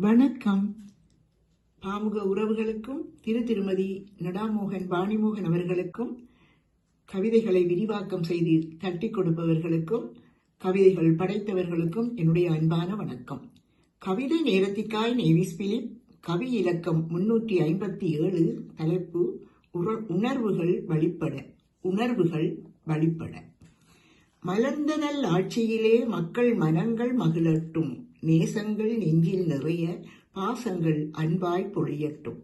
வணக்கம். பாமுக உறவுகளுக்கும் திரு திருமதி நடாமோகன் வாணிமோகன் அவர்களுக்கும் கவிதைகளை விரிவாக்கம் செய்து தட்டி கொடுப்பவர்களுக்கும் கவிதைகள் படைத்தவர்களுக்கும் என்னுடைய அன்பான வணக்கம். கவிதை நேரத்திற்காய் நேவிஸ் பிலிப் கவி இலக்கம் முன்னூற்றி ஐம்பத்தி ஏழு தலைப்பு உணர்வுகள் வழிபட உணர்வுகள் வழிபட மலர்ந்த நல் ஆட்சியிலே மக்கள் மனங்கள் மகிழட்டும். நேசங்கள் நெஞ்சில் நிறைய பாசங்கள் அன்பாய் பொழியட்டும்.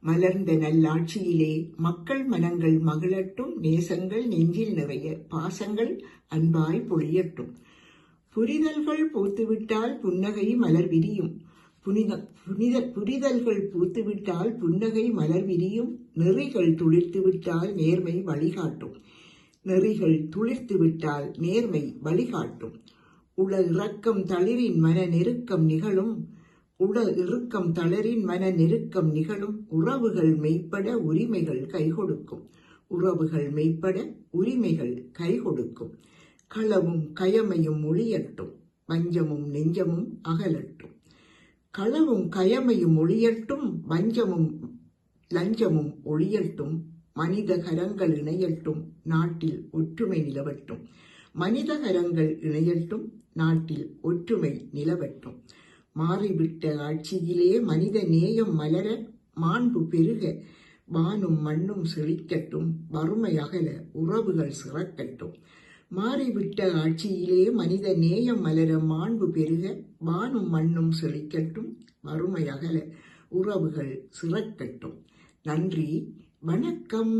மலர்ந்த நல்லாட்சியிலே மக்கள் மனங்கள் மகிழட்டும். நேசங்கள் நெஞ்சில் நிறைய பாசங்கள் அன்பாய் பொழியட்டும். புரிதல்கள் பூத்துவிட்டால் புன்னகை மலர் விரியும். புனித புனித புரிதல்கள் பூத்துவிட்டால் புன்னகை மலர் விரியும். நெறிகள் துளிர்த்துவிட்டால் நேர்மை வழிகாட்டும். நெறிகள் துளிர்த்துவிட்டால் நேர்மை வழிகாட்டும். உள இறக்கம் தளிரின் மன நெருக்கம் நிகழும். உள இறுக்கம் தளரின் மன நெருக்கம் நிகழும். உறவுகள் மெய்ப்பட உரிமைகள் கை கொடுக்கும் உறவுகள் மெய்ப்பட உரிமைகள் கை கொடுக்கும் களவும் கயமையும் ஒளியட்டும். வஞ்சமும் நெஞ்சமும் அகலட்டும். களவும் கயமையும் ஒளியட்டும். வஞ்சமும் லஞ்சமும் ஒளியட்டும். மனித கரங்கள் இணையட்டும் நாட்டில் ஒற்றுமை நிலவட்டும். மனித கரங்கள் இணையட்டும் நாட்டில் ஒற்றுமை நிலவட்டும். மாறிவிட்ட ஆட்சியிலே மனித நேயம் மலர மாண்பு பெருக வானும் மண்ணும் செழிக்கட்டும் வறுமை அகல உறவுகள் சிறக்கட்டும். மாறிவிட்ட ஆட்சியிலே மனித நேயம் மலர மாண்பு பெருக வானும் மண்ணும் செழிக்கட்டும் வறுமை அகல உறவுகள் சிறக்கட்டும். நன்றி. வணக்கம்.